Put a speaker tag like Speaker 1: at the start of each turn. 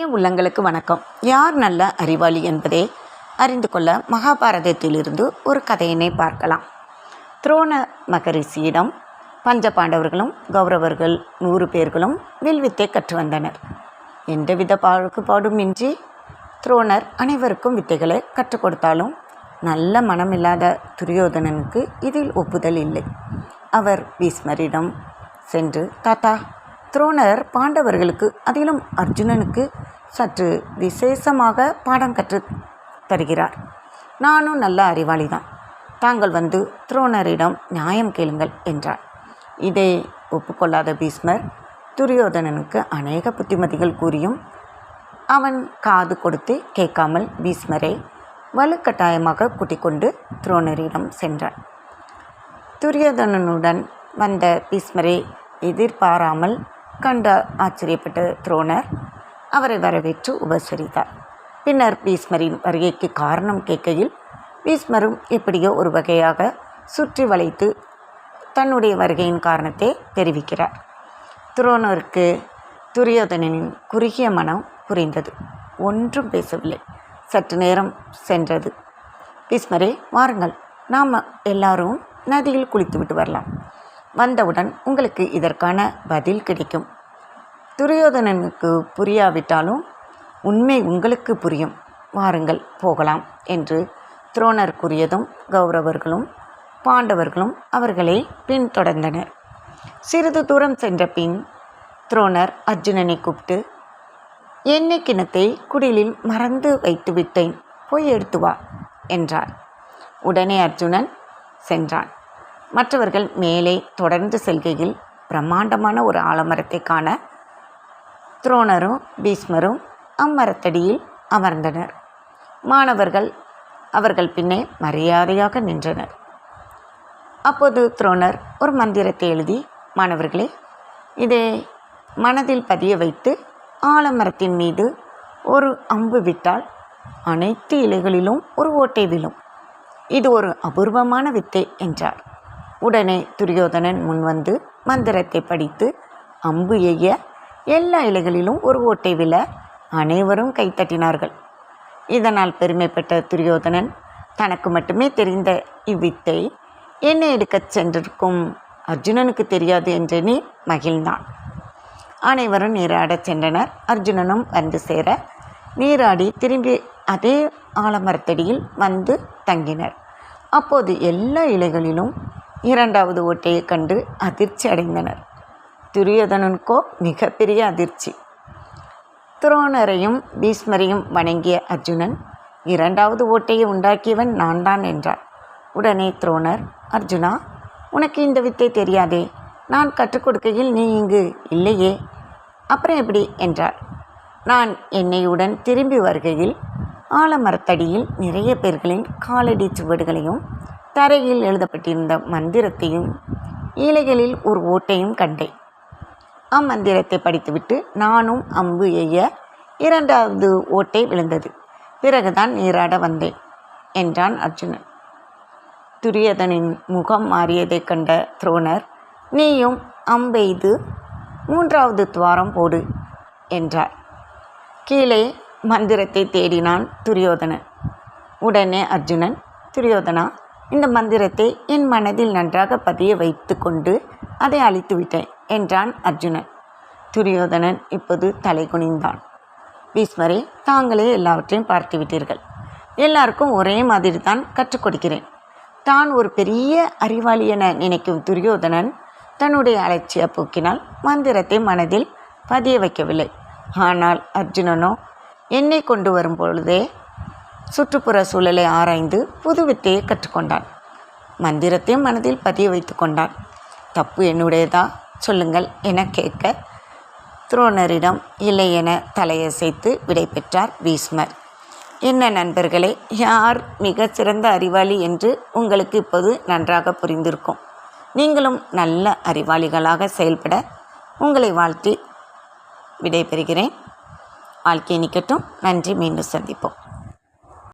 Speaker 1: இனிய உள்ளங்களுக்கு வணக்கம். யார் நல்ல அறிவாளி என்பதை அறிந்து கொள்ள மகாபாரதத்திலிருந்து ஒரு கதையினை பார்க்கலாம். துரோண மகரிஷியிடம் பஞ்ச பாண்டவர்களும் கௌரவர்கள் நூறு பேர்களும் வில்வித்தை கற்று வந்தனர். எந்தவித பாகுபாடுமின்றி துரோணர் அனைவருக்கும் வித்தைகளை கற்றுக் கொடுத்தாலும் நல்ல மனமில்லாத துரியோதனனுக்கு இதில் ஒப்புதல் இல்லை. அவர் பீஸ்மரிடம் சென்று தாத்தா துரோணர் பாண்டவர்களுக்கு அதிலும் அர்ஜுனனுக்கு சற்று விசேஷமாக பாடம் கற்று தருகிறார். நானும் நல்ல அறிவாளி தான் தாங்கள் வந்து துரோணரிடம் நியாயம் கேளுங்கள் என்றார் இதை ஒப்புக்கொள்ளாத பீஷ்மர் துரியோதனனுக்கு அநேக புத்திமதிகள் கூறியும் அவன் காது கொடுத்து கேட்காமல் பீஸ்மரை வலுக்கட்டாயமாக கூட்டிக் கொண்டு துரோணரிடம் சென்றான். துரியோதனனுடன் வந்த பீஸ்மரை எதிர்பாராமல் கண்ட ஆச்சரியப்பட்ட துரோணர் அவரை வரவேற்று உபசரித்தார். பின்னர் பீஸ்மரின் வருகைக்கு காரணம் கேட்கையில் பீஸ்மரும் எப்படியோ ஒரு வகையாக சுற்றி வளைத்து தன்னுடைய வருகையின் காரணத்தை தெரிவிக்கிறார். துரோணருக்கு துரியோதனனின் குறுகிய மனம் புரிந்தது. ஒன்றும் பேசவில்லை. சற்று நேரம் சென்றது. பீஸ்மரே வாருங்கள். நாம் எல்லாரும் நதியில் குளித்துவிட்டு வரலாம். வந்தவுடன் உங்களுக்கு இதற்கான பதில் கிடைக்கும். துரியோதனனுக்கு புரியாவிட்டாலும் உண்மை உங்களுக்கு புரியும். வாருங்கள் போகலாம் என்று துரோணர் கூறியதும் கௌரவர்களும் பாண்டவர்களும் அவர்களை பின்தொடர்ந்தனர். சிறிது தூரம் சென்ற பின் துரோணர் அர்ஜுனனை கூப்பிட்டு எண்ணெய் கிணத்தை குடிலில் மறந்து வைத்து விட்டேன் போய் எடுத்து வா என்றார். உடனே அர்ஜுனன் சென்றான். மற்றவர்கள் மேலே தொடர்ந்து செல்கையில் பிரம்மாண்டமான ஒரு ஆலமரத்தை காண துரோணரும் பீஷ்மரும் அம்மரத்தடியில் அமர்ந்தனர். மாணவர்கள் அவர்கள் பின்னே மரியாதையாக நின்றனர். அப்போது துரோணர் ஒரு மந்திரத்தை எழுதி மாணவர்களே இதை மனதில் பதிய வைத்து ஆலமரத்தின் மீது ஒரு அம்பு விட்டால் அனைத்து இலைகளிலும் ஒரு ஓட்டை விழும். இது ஒரு அபூர்வமான வித்தை என்றார். உடனே துரியோதனன் முன்வந்து மந்திரத்தை படித்து அம்பு எய்ய எல்லா இலைகளிலும் ஒரு ஓட்டை விழ அனைவரும் கைத்தட்டினார்கள். இதனால் பெருமைப்பட்ட துரியோதனன் தனக்கு மட்டுமே தெரிந்த இவ்வித்தை என்னை எடுக்கச் சென்றிருக்கும் அர்ஜுனனுக்கு தெரியாது என்றெண்ணி மகிழ்ந்தான். அனைவரும் நீராடச் சென்றனர். அர்ஜுனனும் வந்து சேர நீராடி திரும்பி அதே ஆலமரத்தடியில் வந்து தங்கினர். அப்போது எல்லா இலைகளிலும் இரண்டாவது ஓட்டையை கண்டு அதிர்ச்சி அடைந்தனர். துரியோதனனுக்கோ மிகப்பெரிய அதிர்ச்சி. துரோணரையும் பீஷ்மரையும் வணங்கிய அர்ஜுனன் இரண்டாவது ஓட்டையை உண்டாக்கியவன் நான் தான் என்றார். உடனே துரோணர் அர்ஜுனா உனக்கு இந்த வித்தை தெரியாதே. நான் கற்றுக் கொடுக்கையில் நீ இங்கு இல்லையே. அப்புறம் எப்படி? என்றார். நான் என்னையுடன் திரும்பி வருகையில் ஆலமரத்தடியில் நிறைய பேர்களின் காலடி சுவடுகளையும் தரையில் எழுதப்பட்டிருந்த மந்திரத்தையும் இலைகளில் ஒரு ஓட்டையும் கண்டேன். அம்மந்திரத்தை படித்துவிட்டு நானும் அம்பு எய்ய இரண்டாவது ஓட்டை விழுந்தது. பிறகுதான் நீராட வந்தேன் என்றான் அர்ஜுனன். துரியதனின் முகம் மாறியதைக் கண்ட துரோணர் நீயும் அம்பெய்து மூன்றாவது துவாரம் போடு என்றார். கீழே மந்திரத்தை தேடினான் துரியோதனன். உடனே அர்ஜுனன் துரியோதனா இந்த மந்திரத்தை என் மனதில் நன்றாக பதிய வைத்து கொண்டு அதை அழித்து விட்டேன் என்றான் அர்ஜுனன். துரியோதனன் இப்போது தலை குனிந்தான். பீஸ்மரே தாங்களே எல்லாவற்றையும் பார்த்து விட்டீர்கள் எல்லாருக்கும் ஒரே மாதிரி தான் கற்றுக் கொடுக்கிறேன். தான் ஒரு பெரிய அறிவாளி என நினைக்கும் துரியோதனன் தன்னுடைய அலட்சிய போக்கினால் மந்திரத்தை மனதில் பதிய வைக்கவில்லை. ஆனால் அர்ஜுனனோ என்னை கொண்டு வரும் பொழுதே சுற்றுப்புற சூழலை ஆராய்ந்து புது வித்தையை கற்றுக்கொண்டான். மந்திரத்தையும் மனதில் பதிய வைத்து கொண்டான். தப்பு என்னுடையதா? சொல்லுங்கள் என கேட்க துரோணரிடம் இல்லை என தலையசைத்து விடைபெற்றார் பீஷ்மர். என்ன நண்பர்களே யார் மிகச்சிறந்த அறிவாளி என்று உங்களுக்கு இப்போது நன்றாக புரிந்திருக்கும். நீங்களும் நல்ல அறிவாளிகளாக செயல்பட உங்களை வாழ்த்தி விடைபெறுகிறேன். வாழ்க்கை நிற்கட்டும் நன்றி. மீண்டும் சந்திப்போம்.